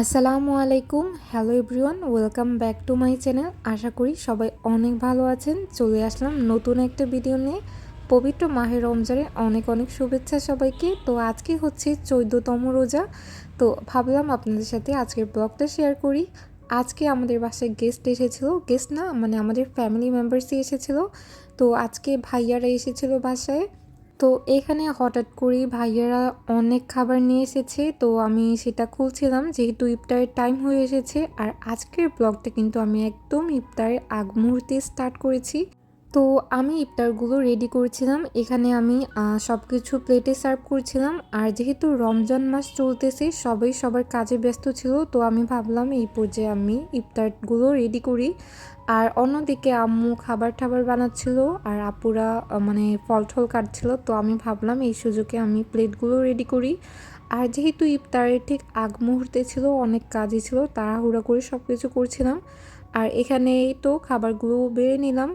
আসসালামু আলাইকুম। Hello everyone welcome back to my channel আশা করি সবাই অনেক ভালো আছেন। চলে আসলাম নতুন একটা ভিডিও নিয়ে। পবিত্র মাহের রমজানের অনেক অনেক শুভেচ্ছা সবাইকে। তো আজকে হচ্ছে চৌদ্দতম রোজা। তো ভাবলাম আপনাদের সাথে আজকের ব্লগটা শেয়ার করি। আজকে আমাদের বাসায় গেস্ট এসেছিল। গেস্ট না মানে আমাদের ফ্যামিলি মেম্বার্সই এসেছিল। তো আজকে ভাইয়ারা এসেছিল বাসায়। তো এখানে হঠাৎ করেই ভাইয়েরা অনেক খাবার নিয়ে এসেছে, তো আমি সেটা খুলছিলাম যেহেতু ইফতারের টাইম হয়ে এসেছে। আর আজকের ব্লগটা কিন্তু আমি একদম ইফতারের আগ মুহূর্তে স্টার্ট করেছি। তো আমি ইফতারগুলো রেডি করেছিলাম। এখানে আমি সব কিছু প্লেটে সার্ভ করছিলাম। আর যেহেতু রমজান মাস চলতেছে, সবাই সবার কাজে ব্যস্ত ছিল, তো আমি ভাবলাম এই পর্যায়ে আমি ইফতারগুলো রেডি করি। আর অন্যদিকে আম্মু খাবার টাবার বানাচ্ছিল, আর আপুরা মানে ফল টল কাটছিল, তো আমি ভাবলাম এই সুযোগে আমি প্লেটগুলো রেডি করি। আর যেহেতু ইফতারের ঠিক আগ মুহূর্তে ছিল, অনেক কাজই ছিল, তাড়াহুড়া করে সব কিছু করছিলাম। আর এখানে তো খাবারগুলো বেড়ে নিলাম।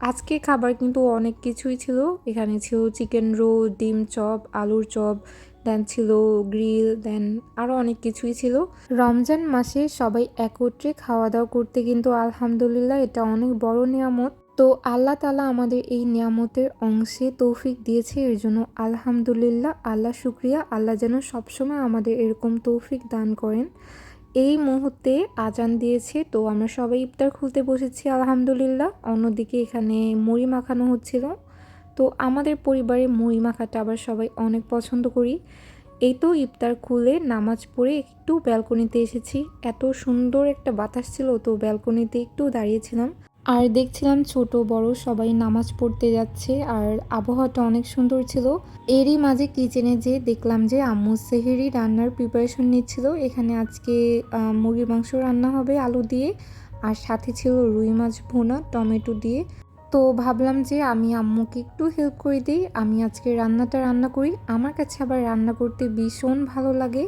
আজকে খাবার কিন্তু অনেক কিছুই ছিল। এখানে ছিল চিকেন রোল ডিম চপ, আলুর চপ দেন ছিল গ্রিল দেন আরও অনেক কিছুই ছিল। রমজান মাসে সবাই একত্রে খাওয়া দাওয়া করতে কিন্তু আলহামদুলিল্লাহ এটা অনেক বড় নিয়ামত। তো আল্লাহ তালা আমাদের এই নিয়ামতের অংশে তৌফিক দিয়েছে, এর জন্য আলহামদুলিল্লাহ, আল্লাহ শুক্রিয়া, আল্লাহ যেন সবসময় আমাদের এরকম তৌফিক দান করেন। এই মুহূর্তে আজান দিয়েছে, তো আমরা সবাই ইফতার খুলতে বসেছি, আলহামদুলিল্লাহ। অন্যদিকে এখানে মুড়ি মাখানো হচ্ছিল। তো আমাদের পরিবারে মুড়ি মাখাটা আবার সবাই অনেক পছন্দ করি। এই তো ইফতার খুলে নামাজ পড়ে একটু ব্যালকনিতে এসেছি। এত সুন্দর একটা বাতাস ছিল, তো ব্যালকনিতে একটু দাঁড়িয়েছিলাম। আর দেখছিলাম ছোট, বড়, সবাই নামাজ পড়তে যাচ্ছে আর আবহাওয়াটা অনেক সুন্দর ছিল। এরই মাঝে কিচেনে যে দেখলাম যে আম্মু সেহেরি রান্নার প্রিপারেশন নিচ্ছিল। এখানে আজকে মুরগির মাংস রান্না হবে আলু দিয়ে আর সাথে ছিল রুই মাছ ভুনা, টমেটো দিয়ে। তো ভাবলাম যে আমি আম্মুকে একটু হেল্প করে দিই। আমি আজকে রান্নাটা রান্না করি। আমার কাছে আবার রান্না করতে ভীষণ ভালো লাগে।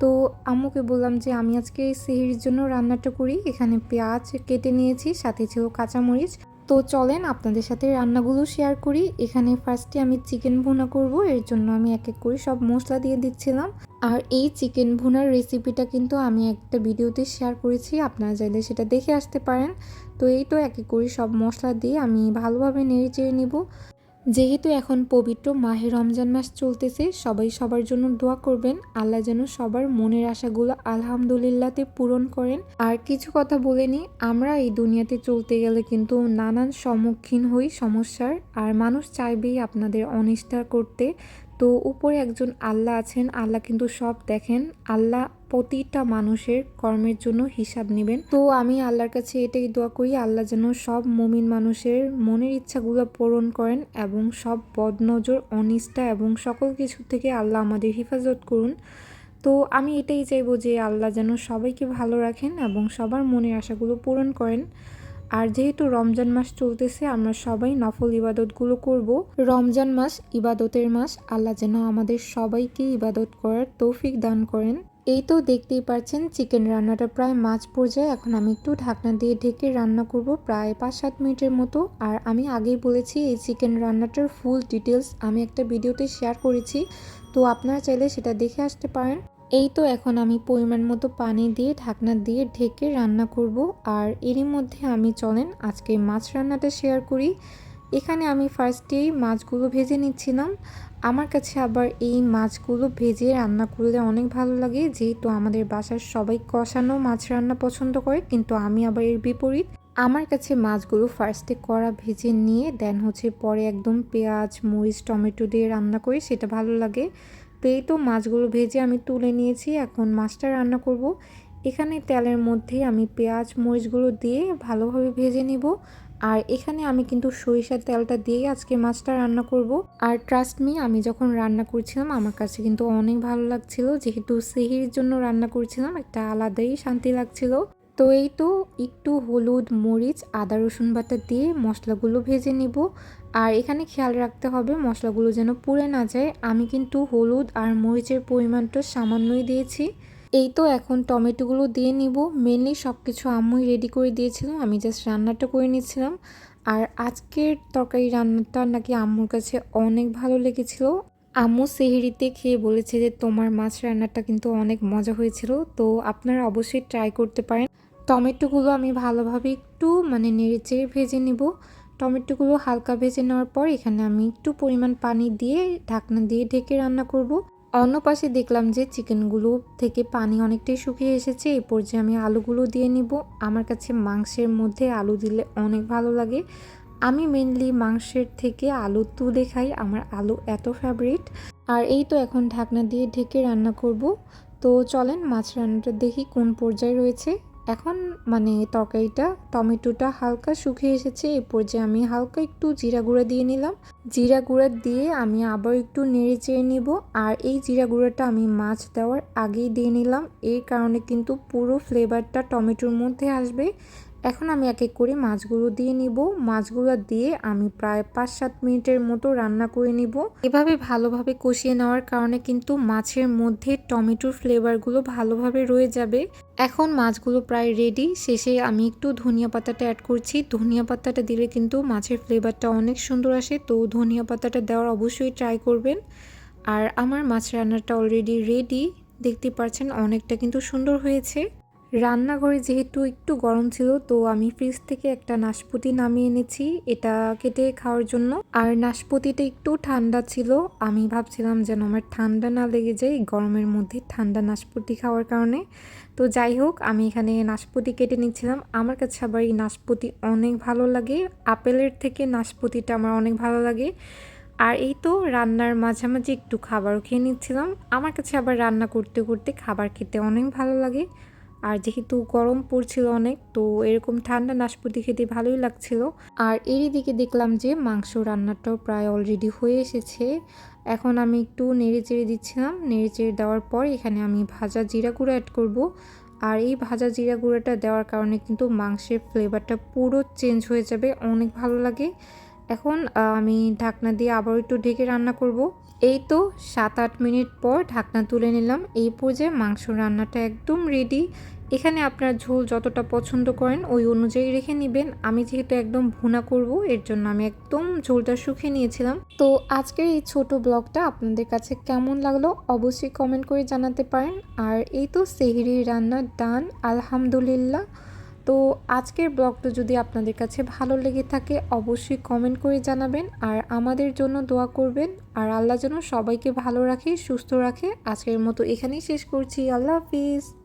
তো আম্মুকে বললাম যে, আমি আজকে সেহির জন্য রান্নাটা করি। এখানে পেঁয়াজ কেটে নিয়েছি, সাথে ছিল কাঁচামরিচ। তো চলেন আপনাদের সাথে রান্নাগুলো শেয়ার করি। এখানে ফার্স্টে আমি চিকেন ভুনা করব। এর জন্য আমি এক এক করে সব মশলা দিয়ে দিচ্ছিলাম। আর এই চিকেন ভুনার রেসিপিটা কিন্তু আমি একটা ভিডিওতে শেয়ার করেছি। আপনারা চাইলে সেটা দেখে আসতে পারেন। তো এই তো এক এক করে সব মশলা দিয়ে আমি ভালোভাবে নেড়ে চেড়ে নিব। যেহেতু এখন পবিত্র মাহে রমজান মাস চলতেছে, সবাই সবার জন্য দোয়া করবেন। আল্লাহ যেন সবার মনের আশাগুলো আলহামদুলিল্লাহতে পূরণ করেন। আর কিছু কথা বলে নিই, আমরা এই দুনিয়াতে চলতে গেলে কিন্তু নানান সম্মুখীন হই সমস্যার, আর মানুষ চাইবেই আপনাদের অনিষ্ঠা করতে। তো উপরে একজন আল্লাহ আছেন, আল্লাহ কিন্তু সব দেখেন। আল্লাহ প্রতিটা মানুষের কর্মের জন্য হিসাব নেবেন। তো আমি আল্লাহর কাছে এটাই দোয়া করি, আল্লাহ যেন সব মমিন মানুষের মনের ইচ্ছাগুলো পূরণ করেন এবং সব বদনজর, অনিষ্ঠা এবং সকল কিছু থেকে আল্লাহ আমাদের হেফাজত করুন। তো আমি এটাই চাইব যে আল্লাহ যেন সবাইকে ভালো রাখেন এবং সবার মনের আশাগুলো পূরণ করেন। আর যেহেতু রমজান মাস চলতেছে, আমরা সবাই নফল ইবাদতগুলো করব। রমজান মাস ইবাদতের মাস। আল্লাহ যেন আমাদের সবাইকে ইবাদত করার তৌফিক দান করেন। এই তো দেখতেই পাচ্ছেন চিকেন রান্নাটা প্রায় মাছ পর্যায়ে। এখন আমি একটু ঢাকনা দিয়ে ঢেকে রান্না করব প্রায় পাঁচ সাত মিনিটের মতো। আর আমি আগেই বলেছি, এই চিকেন রান্নাটার ফুল ডিটেলস আমি একটা ভিডিওতে শেয়ার করেছি। তো আপনারা চাইলে সেটা দেখে আসতে পারেন। এই তো এখন আমি পরিমাণ মতো পানি দিয়ে, ঢাকনা দিয়ে ঢেকে রান্না করব। আর এরই মধ্যে আমি, চলেন আজকে মাছ রান্নাটা শেয়ার করি। এখানে আমি ফার্স্টেই মাছগুলো ভেজে নিচ্ছিলাম। আমার কাছে আবার এই মাছগুলো ভেজে রান্না করলে অনেক ভালো লাগে। যেহেতু আমাদের বাসার সবাই কষানো মাছ রান্না পছন্দ করে, কিন্তু আমি আবার এর বিপরীত। আমার কাছে মাছগুলো ফার্স্টে কড়া ভেজে নিয়ে দেন হচ্ছে পরে একদম পেঁয়াজ, মরিচ, টমেটো দিয়ে রান্না করি, সেটা ভালো লাগে। তো এই তো মাছগুলো ভেজে আমি তুলে নিয়েছি, এখন মাছটা রান্না করব। এখানে তেলের মধ্যে আমি পেঁয়াজ, মরিচগুলো দিয়ে ভালোভাবে ভেজে নিব। আর এখানে আমি কিন্তু সরিষার তেলটা দিয়ে আজকে মাছটা রান্না করব। আর ট্রাস্ট মি আমি যখন রান্না করছিলাম, আমার কাছে কিন্তু অনেক ভালো লাগছিল। যেহেতু সেহির জন্য রান্না করছিলাম, একটা আলাদাই শান্তি লাগছিল। তো এই তো একটু হলুদ, মরিচ, আদা, রসুন বাটা দিয়ে মশলাগুলো ভেজে নিব। আর এখানে খেয়াল রাখতে হবে মশলাগুলো যেন পুড়ে না যায়। আমি কিন্তু হলুদ আর মরিচের পরিমাণটা সামান্যই দিয়েছি। এই তো এখন টমেটোগুলো দিয়ে নিব। মেনলি সব কিছু আম্মুই রেডি করে দিয়েছিল। আমি জাস্ট রান্নাটা করে নিচ্ছিলাম আর আজকের তরকারি রান্নাটা নাকি আম্মুর কাছে অনেক ভালো লেগেছিল। আম্মু সেহেরিতে খেয়ে বলেছে যে তোমার মাছ রান্নাটা কিন্তু অনেক মজা হয়েছিল। তো আপনারা অবশ্যই ট্রাই করতে পারেন। টমেটোগুলো আমি ভালোভাবে একটু মানে নেড়েচেড়ে ভেজে নিব। টমেটোগুলো হালকা ভেজে নেওয়ার পর এখানে আমি একটু পরিমাণ পানি দিয়ে ঢাকনা দিয়ে ঢেকে রান্না করব। অন্য পাশে দেখলাম যে চিকেনগুলো থেকে পানি অনেকটাই শুকিয়ে এসেছে এই পর্যায়ে আমি আলুগুলো দিয়ে নিব। আমার কাছে মাংসের মধ্যে আলু দিলে অনেক ভালো লাগে। আমি মেনলি মাংসের থেকে আলু তুলে খাই, আমার আলু এত ফেভারিট। আর এই তো এখন ঢাকনা দিয়ে ঢেকে রান্না করব। তো চলেন মাছ রান্নাটা দেখি কোন পর্যায়ে রয়েছে। এখন মানে তরকারিটা, টমেটোটা হালকা শুকিয়ে এসেছে এই পর্যায়ে আমি হালকা একটু জিরা গুঁড়া দিয়ে নিলাম। জিরা গুঁড়া দিয়ে আমি আবার একটু নেড়ে চেড়ে নিব। আর এই জিরা গুঁড়াটা আমি মাছ দেওয়ার আগেই দিয়ে নিলাম। এই কারণে কিন্তু পুরো ফ্লেভারটা টমেটোর মধ্যে আসবে। এখন আমি এক এক করে মাছগুলো দিয়ে নিব। মাছগুলো দিয়ে আমি প্রায় পাঁচ সাত মিনিটের মতো রান্না করে নিব। এভাবে ভালোভাবে কষিয়ে নেওয়ার কারণে কিন্তু মাছের মধ্যে টমেটোর ফ্লেভারগুলো ভালোভাবে রয়ে যাবে। এখন মাছগুলো প্রায় রেডি শেষে আমি একটু ধনিয়া পাতাটা অ্যাড করছি। ধনিয়া পাতাটা দিলে কিন্তু মাছের ফ্লেভারটা অনেক সুন্দর আসে। তো ধনিয়া পাতাটা দেওয়ার অবশ্যই ট্রাই করবেন। আর আমার মাছ রান্নাটা অলরেডি রেডি দেখতে পাচ্ছেন অনেকটা কিন্তু সুন্দর হয়েছে। রান্নাঘরে যেহেতু একটু গরম ছিল, তো আমি ফ্রিজ থেকে একটা নাশপাতি নামিয়ে এনেছি। এটা কেটে খাওয়ার জন্য। আর নাশপাতিটা একটু ঠান্ডা ছিল। আমি ভাবছিলাম যেন আমার ঠান্ডা না লেগে যায়, গরমের মধ্যে ঠান্ডা নাশপাতি খাওয়ার কারণে। তো যাই হোক, আমি এখানে নাশপাতি কেটে নিচ্ছিলাম। আমার কাছে আবার এই নাশপাতি অনেক ভালো লাগে। আপেলের থেকে নাশপাতিটা আমার অনেক ভালো লাগে। আর এই তো রান্নার মাঝামাঝি একটু খাবারও খেয়ে নিচ্ছিলাম। আমার কাছে আবার রান্না করতে করতে খাবার খেতে অনেক ভালো লাগে। আর যেহেতু গরম পড়ছিল অনেক, তো এরকম ঠান্ডা নাশপাতি খেতে ভালোই লাগছিল। আর এরই দিকে দেখলাম যে মাংস রান্নাটাও প্রায় অলরেডি হয়ে এসেছে। এখন আমি একটু নেড়ে চেড়ে দিচ্ছিলাম। নেড়ে চেড়ে দেওয়ার পর এখানে আমি ভাজা জিরা গুঁড়ো অ্যাড করব। আর এই ভাজা জিরা গুঁড়োটা দেওয়ার কারণে কিন্তু মাংসের ফ্লেভারটা পুরো চেঞ্জ হয়ে যাবে, অনেক ভালো লাগে। এখন আমি ঢাকনা দিয়ে আবার একটু ঢেকে রান্না করব। এই তো সাত আট মিনিট পর ঢাকনা তুলে নিলাম। এই পর্যায়ে মাংস রান্নাটা একদম রেডি এখানে আপনার ঝোল যতটা পছন্দ করেন, ওই অনুযায়ী রেখে নেবেন। আমি যেহেতু একদম ভুনা করব, এর জন্য আমি একদম ঝোলটা শুকিয়ে নিয়েছিলাম। তো আজকের এই ছোট ব্লগটা আপনাদের কাছে কেমন লাগল অবশ্যই কমেন্ট করে জানাতে পারেন। আর এই তো সেহরি রান্না ডান আলহামদুলিল্লাহ। তো আজকের ব্লগটা যদি আপনাদের কাছে ভালো লেগে থাকে, অবশ্যই কমেন্ট করে জানাবেন আর আমাদের জন্য দোয়া করবেন। আর আল্লাহ যেন সবাইকে ভালো রাখে, সুস্থ রাখে। আজকের মতো এখানেই শেষ করছি। আল্লাহ হাফিজ।